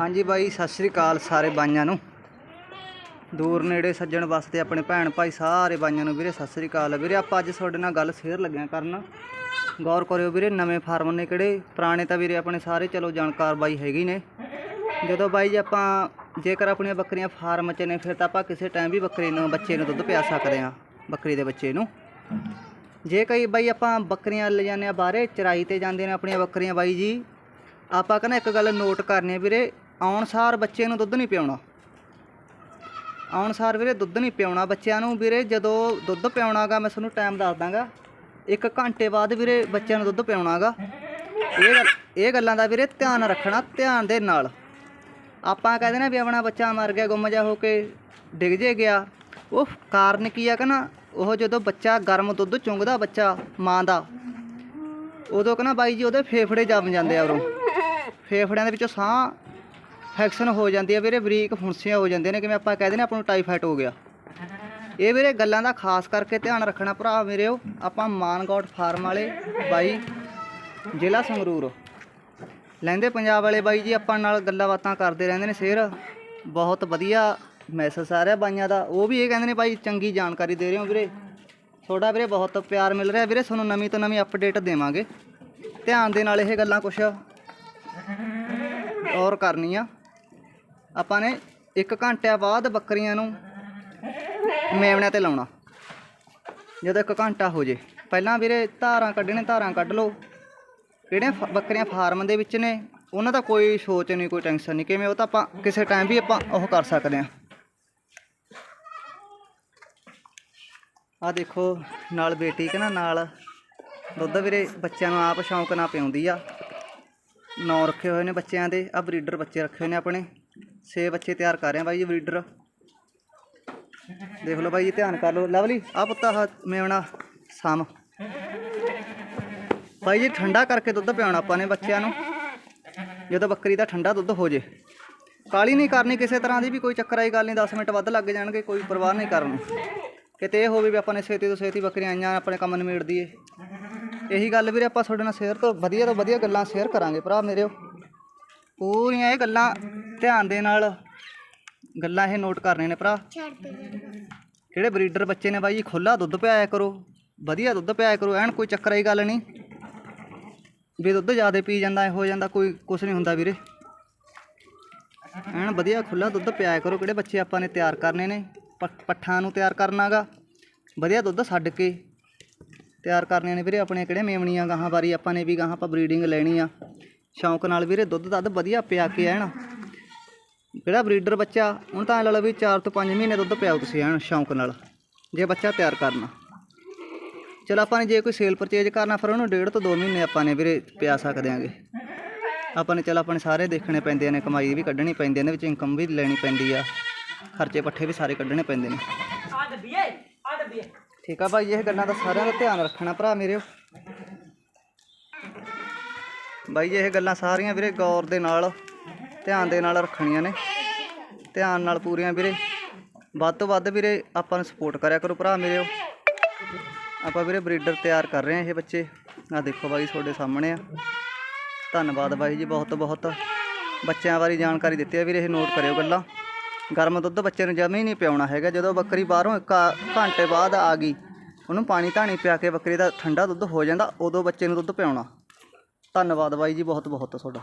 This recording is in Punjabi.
ਹਾਂਜੀ ਬਾਈ, ਸਤਿ ਸ੍ਰੀ ਅਕਾਲ ਸਾਰੇ ਬਾਈਆਂ ਨੂੰ। ਦੂਰ ਨੇੜੇ ਸੱਜਣ ਵਾਸਤੇ ਆਪਣੇ ਭੈਣ ਭਾਈ ਸਾਰੇ ਬਾਈਆਂ ਨੂੰ ਵੀਰੇ, ਸਤਿ ਸ੍ਰੀ ਅਕਾਲ। ਵੀਰੇ, ਆਪਾਂ ਅੱਜ ਤੁਹਾਡੇ ਨਾਲ ਗੱਲ ਸ਼ੇਅਰ ਲੱਗਿਆ ਕਰਨ। ਗੌਰ ਕਰਿਓ ਵੀਰੇ, ਨਵੇਂ ਫਾਰਮਰ ਨੇ ਕਿਹੜੇ? ਪੁਰਾਣੇ ਤਾਂ ਵੀਰੇ ਆਪਣੇ ਸਾਰੇ, ਚਲੋ ਜਾਣਕਾਰ ਬਾਈ ਹੈਗੇ ਨੇ। ਜਦੋਂ ਬਾਈ ਜੀ ਆਪਾਂ, ਜੇਕਰ ਆਪਣੀਆਂ ਬੱਕਰੀਆਂ ਫਾਰਮ 'ਚ ਨੇ, ਫਿਰ ਤਾਂ ਆਪਾਂ ਕਿਸੇ ਟਾਈਮ ਵੀ ਬੱਕਰੀ ਨੂੰ, ਬੱਚੇ ਨੂੰ ਦੁੱਧ ਪਿਆ ਸਕਦੇ ਆ ਬੱਕਰੀ ਦੇ ਬੱਚੇ ਨੂੰ। ਜੇ ਕਈ ਬਾਈ ਆਪਾਂ ਬੱਕਰੀਆਂ ਲੈ ਜਾਂਦੇ ਆ ਬਾਹਰੇ, ਚਰਾਈ ਤੇ ਜਾਂਦੇ ਨੇ ਆਪਣੀਆਂ ਬੱਕਰੀਆਂ ਬਾਈ ਜੀ, ਆਪਾਂ ਕਹਿੰਦਾ ਇੱਕ ਗੱਲ ਨੋਟ ਕਰਨੀ ਆ ਵੀਰੇ ਆਉਣ ਬੱਚੇ ਨੂੰ ਦੁੱਧ ਨਹੀਂ ਪਿਆਉਣਾ। ਆਉਣ ਵੀਰੇ ਦੁੱਧ ਨਹੀਂ ਪਿਆਉਣਾ। ਬੱਚਿਆਂ ਨੂੰ ਵੀਰੇ ਜਦੋਂ ਦੁੱਧ ਪਿਆਉਣਾਗਾ, ਮੈਂ ਤੁਹਾਨੂੰ ਟਾਈਮ ਦੱਸ ਦਾਂਗਾ। ਇੱਕ ਘੰਟੇ ਬਾਅਦ ਵੀਰੇ ਬੱਚਿਆਂ ਨੂੰ ਦੁੱਧ ਪਿਆਉਣਾਗਾ। ਇਹ ਇਹ ਗੱਲਾਂ ਦਾ ਵੀਰੇ ਧਿਆਨ ਰੱਖਣਾ, ਧਿਆਨ ਦੇ ਨਾਲ। ਆਪਾਂ ਕਹਿੰਦੇ ਨਾ ਵੀ ਆਪਣਾ ਬੱਚਾ ਮਰ ਗਿਆ, ਗੁੰਮ ਜਾ ਹੋ ਕੇ ਡਿੱਗ ਜੇ ਗਿਆ। ਉਹ ਕਾਰਨ ਕੀ ਆ ਕਹਿੰਦਾ, ਉਹ ਜਦੋਂ ਬੱਚਾ ਗਰਮ ਦੁੱਧ ਚੁੰਗਦਾ ਬੱਚਾ ਮਾਂ ਦਾ, ਉਦੋਂ ਕਹਿੰਦਾ ਬਾਈ ਜੀ ਉਹਦੇ ਫੇਫੜੇ ਜੰਮ ਜਾਂਦੇ ਆ ਉਰੋਂ। ਫੇਫੜਿਆਂ ਦੇ ਵਿੱਚੋਂ ਸਾਹ ਫੈਕਸ਼ਨ ਹੋ ਜਾਂਦੀ ਹੈ ਵੀਰੇ, ਬਰੀਕ ਫੁੰਸੀਆਂ ਹੋ ਜਾਂਦੇ ਨੇ, ਕਿਵੇਂ ਆਪਾਂ ਕਹਿੰਦੇ ਨੇ ਆਪਾਂ ਨੂੰ ਟਾਈਫਾਈਡ ਹੋ ਗਿਆ। ਇਹ ਵੀਰੇ ਗੱਲਾਂ ਦਾ ਖਾਸ ਕਰਕੇ ਧਿਆਨ ਰੱਖਣਾ ਭਰਾ ਮੇਰਿਓ ਆਪਾਂ ਮਾਨਗੌਟ ਫਾਰਮ ਵਾਲੇ ਬਾਈ, ਜ਼ਿਲ੍ਹਾ ਸੰਗਰੂਰ। ਲੈਂਦੇ ਪੰਜਾਬ ਵਾਲੇ ਬਾਈ ਜੀ, ਆਪਾਂ ਨਾਲ ਗੱਲਾਂ ਬਾਤਾਂ ਕਰਦੇ ਰਹਿੰਦੇ ਨੇ, ਸ਼ੇਰ। ਬਹੁਤ ਵਧੀਆ ਮੈਸੇਜ ਆ ਰਿਹਾ ਬਾਈਆਂ ਦਾ, ਉਹ ਵੀ ਇਹ ਕਹਿੰਦੇ ਨੇ ਬਾਈ, ਚੰਗੀ ਜਾਣਕਾਰੀ ਦੇ ਰਹੇ ਹੋ ਵੀਰੇ। ਤੁਹਾਡਾ ਵੀਰੇ ਬਹੁਤ ਪਿਆਰ ਮਿਲ ਰਿਹਾ ਵੀਰੇ, ਤੁਹਾਨੂੰ ਨਵੀਂ ਤੋਂ ਨਵੀਂ ਅਪਡੇਟ ਦੇਵਾਂਗੇ। ਧਿਆਨ ਦੇ ਨਾਲ ਇਹ ਗੱਲਾਂ ਕੁਛ ਔਰ ਕਰਨੀ ਆ ਆਪਾਂ ਨੇ 1 ਘੰਟਿਆਂ ਬਾਅਦ ਬੱਕਰੀਆਂ ਨੂੰ ਮੇਵਣਿਆਂ ਤੇ ਲਾਉਣਾ। ਜਦੋਂ 1 ਘੰਟਾ ਹੋ ਜੇ। ਪਹਿਲਾਂ ਵੀਰੇ ਧਾਰਾਂ ਕੱਢਣੇ ਧਾਰਾਂ ਕੱਢ ਲਓ। ਜਿਹੜੀਆਂ ਫ- ਬੱਕਰੀਆਂ ਫਾਰਮ ਦੇ ਵਿੱਚ ਨੇ, ਉਹਨਾਂ ਦਾ ਕੋਈ ਸੋਚ ਨਹੀਂ, ਕੋਈ ਟੈਨਸ਼ਨ ਨਹੀਂ। ਕਿਵੇਂ ਉਹ ਤਾਂ ਆਪਾਂ ਕਿਸੇ ਟਾਈਮ ਵੀ ਆਪਾਂ ਉਹ ਕਰ ਸਕਦੇ ਹਾਂ। ਆ ਦੇਖੋ, ਨਾਲ ਬੇਟੀ ਕਿ ਨਾ, ਨਾਲ ਦੁੱਧ ਵੀਰੇ ਬੱਚਿਆਂ ਨੂੰ ਆਪ ਸ਼ੌਂਕ ਨਾਲ ਪਿਆਉਂਦੀ ਆ। ਨੌ ਰੱਖੇ ਹੋਏ ਨੇ ਬੱਚਿਆਂ ਦੇ ਆ ਬਰੀਡਰ ਬੱਚੇ ਰੱਖੇ ਹੋਏ ਨੇ ਆਪਣੇ। ਛੇ ਬੱਚੇ ਤਿਆਰ ਕਰ ਰਹੇ ਆ ਬਾਈ ਜੀ ਬਰੀਡਰ ਦੇਖ ਲਓ ਬਾਈ ਜੀ, ਧਿਆਨ ਕਰ ਲਓ। ਲਵਲੀ ਆ ਪੁੱਤਾ ਆਹ ਮੇਵਣਾ ਸਾਮ। ਬਾਈ ਜੀ, ਠੰਡਾ ਕਰਕੇ ਦੁੱਧ ਪਿਆਉਣਾ ਆਪਾਂ ਨੇ ਬੱਚਿਆਂ ਨੂੰ। ਜਦੋਂ ਬੱਕਰੀ ਦਾ ਠੰਡਾ ਦੁੱਧ ਹੋ ਜੇ। ਕਾਲੀ ਨਹੀਂ ਕਰਨੀ ਕਿਸੇ ਤਰ੍ਹਾਂ ਦੀ ਵੀ, ਕੋਈ ਚੱਕਰ ਆਈ ਗੱਲ ਨਹੀਂ 10 ਮਿੰਟ ਵੱਧ ਲੱਗ ਜਾਣਗੇ, ਕੋਈ ਪਰਵਾਹ ਨਹੀਂ ਕਰਨ ਕਿਤੇ ਇਹ ਹੋਵੇ ਵੀ ਆਪਾਂ ਨੇ ਛੇਤੀ ਤੋਂ ਛੇਤੀ ਬੱਕਰੀਆਂ ਆਈਆਂ, ਆਪਣੇ ਕੰਮ ਨਿਮੇੜ ਦਈਏ। ਇਹੀ ਗੱਲ ਵੀਰੇ, ਆਪਾਂ ਤੁਹਾਡੇ ਨਾਲ ਸ਼ੇਅਰ ਤੋਂ ਵਧੀਆ ਤੋਂ ਵਧੀਆ ਗੱਲਾਂ ਸ਼ੇਅਰ ਕਰਾਂਗੇ, ਭਰਾ ਮੇਰਿਓ ਪੂਰੀਆਂ ਇਹ ਗੱਲਾਂ ਧਿਆਨ ਦੇ ਨਾਲ ਗੱਲਾਂ ਇਹ ਨੋਟ ਕਰਨੀਆਂ ਨੇ ਭਰਾ। ਜਿਹੜੇ ਬਰੀਡਰ ਬੱਚੇ ਨੇ ਬਾਈ? ਜੀ ਖੁੱਲਾ ਦੁੱਧ ਪਿਆਇਆ ਕਰੋ। ਵਧੀਆ ਦੁੱਧ ਪਿਆਇਆ ਕਰੋ। ਐਨ ਕੋਈ ਚੱਕਰ ਆਈ ਗੱਲ ਨਹੀਂ। ਵੀ ਦੁੱਧ ਜ਼ਿਆਦਾ ਪੀ ਜਾਂਦਾ ਇਹ ਹੋ ਜਾਂਦਾ, ਕੋਈ ਕੁਛ ਨਹੀਂ ਹੁੰਦਾ ਵੀਰੇ। ਐਨ ਵਧੀਆ ਖੁੱਲਾ ਦੁੱਧ ਪਿਆਇਆ ਕਰੋ। ਕਿਹੜੇ ਬੱਚੇ ਆਪਾਂ ਨੇ ਤਿਆਰ ਕਰਨੇ ਨੇ? ਪੱਠਾਂ ਨੂੰ ਤਿਆਰ ਕਰਨਾਗਾ ਵਧੀਆ ਦੁੱਧ ਛੱਡ ਕੇ ਤਿਆਰ ਕਰਨੇ ਨੇ ਵੀਰੇ ਆਪਣੇ ਕਿਹੜੇ ਮੇਮਣੀਆਂ ਗਾਹਾਂ ਵਾਰੀ ਆਪਾਂ ਨੇ ਵੀ ਗਾਹਾਂ ਆਪਾਂ ਬਰੀਡਿੰਗ ਲੈਣੀ ਆ। ਸ਼ੌਂਕ ਨਾਲ ਵੀਰੇ ਦੁੱਧ ਦੱਧ ਵਧੀਆ ਪਿਆ ਕੇ ਐਨ ਜਿਹੜਾ ਬਰੀਡਰ ਬੱਚਾ? ਹੁਣ ਤਾਂ ਲਾ ਲਓ ਵੀ 4 ਤੋਂ 5 ਮਹੀਨੇ ਦੁੱਧ ਪਿਆਓ ਤੁਸੀਂ ਐਨ ਸ਼ੌਂਕ ਨਾਲ। ਜੇ ਬੱਚਾ ਤਿਆਰ ਕਰਨਾ। ਚਲ ਆਪਾਂ ਨੇ ਜੇ ਕੋਈ ਸੇਲ ਪਰਚੇਜ ਕਰਨਾ ਫਿਰ ਉਹਨੂੰ ਡੇਢ ਤੋਂ 2 ਮਹੀਨੇ ਆਪਾਂ ਨੇ ਵੀਰੇ ਪਿਆ ਸਕਦੇ ਆਂਗੇ। ਆਪਾਂ ਨੇ ਚਲ ਆਪਾਂ ਨੇ ਸਾਰੇ ਦੇਖਣੇ ਪੈਂਦੇ ਨੇ ਕਮਾਈ ਵੀ ਕੱਢਣੀ ਪੈਂਦੀ ਇਹਦੇ ਵਿੱਚ ਇਨਕਮ ਵੀ ਲੈਣੀ ਪੈਂਦੀ ਆ। ਖਰਚੇ ਪੱਠੇ ਵੀ ਸਾਰੇ ਕੱਢਣੇ ਪੈਂਦੇ ਨੇ। ਠੀਕ ਆ ਭਾਈ ਇਹ ਗੱਲਾਂ ਦਾ ਸਾਰਿਆਂ ਦਾ ਧਿਆਨ ਰੱਖਣਾ ਭਰਾ ਮੇਰਿਓ ਬਾਈ ਇਹ ਗੱਲਾਂ ਸਾਰੀਆਂ ਵੀਰੇ ਗੌਰ ਦੇ ਨਾਲ। ਧਿਆਨ ਦੇ ਨਾਲ ਰੱਖਣੀਆਂ ਨੇ। ਧਿਆਨ ਨਾਲ ਪੂਰੀਆਂ ਵੀਰੇ। ਵੱਧ ਤੋਂ ਵੱਧ ਵੀਰੇ ਆਪਾਂ ਨੂੰ ਸਪੋਰਟ ਕਰਿਆ ਕਰੋ ਭਰਾ ਮੇਰਿਓ ਆਪਾਂ ਵੀਰੇ ਬਰੀਡਰ ਤਿਆਰ ਕਰ ਰਹੇ ਆ ਇਹ ਬੱਚੇ। ਆ ਦੇਖੋ ਬਾਈ ਤੁਹਾਡੇ ਸਾਹਮਣੇ ਆ। ਧੰਨਵਾਦ ਬਾਈ ਜੀ ਬਹੁਤ ਬਹੁਤ। ਬੱਚਿਆਂ ਬਾਰੇ ਜਾਣਕਾਰੀ ਦਿੱਤੀ ਆ ਵੀਰੇ, ਇਹ ਨੋਟ ਕਰਿਓ ਗੱਲਾਂ। ਗਰਮ ਦੁੱਧ ਬੱਚੇ ਨੂੰ ਜਮੇ ਹੀ ਨਹੀਂ ਪਿਆਉਣਾ ਹੈਗਾ। ਜਦੋਂ ਬੱਕਰੀ ਬਾਹਰੋਂ ਇੱਕ ਘੰਟੇ ਬਾਅਦ ਆ ਗਈ, ਉਹਨੂੰ ਪਾਣੀ ਧਾਣੀ ਪਿਆ ਕੇ ਬੱਕਰੀ ਦਾ ਠੰਡਾ ਦੁੱਧ ਹੋ ਜਾਂਦਾ, ਉਦੋਂ ਬੱਚੇ ਨੂੰ ਦੁੱਧ ਪਿਆਉਣਾ। ਧੰਨਵਾਦ ਬਾਈ ਜੀ ਬਹੁਤ ਬਹੁਤ ਤੁਹਾਡਾ।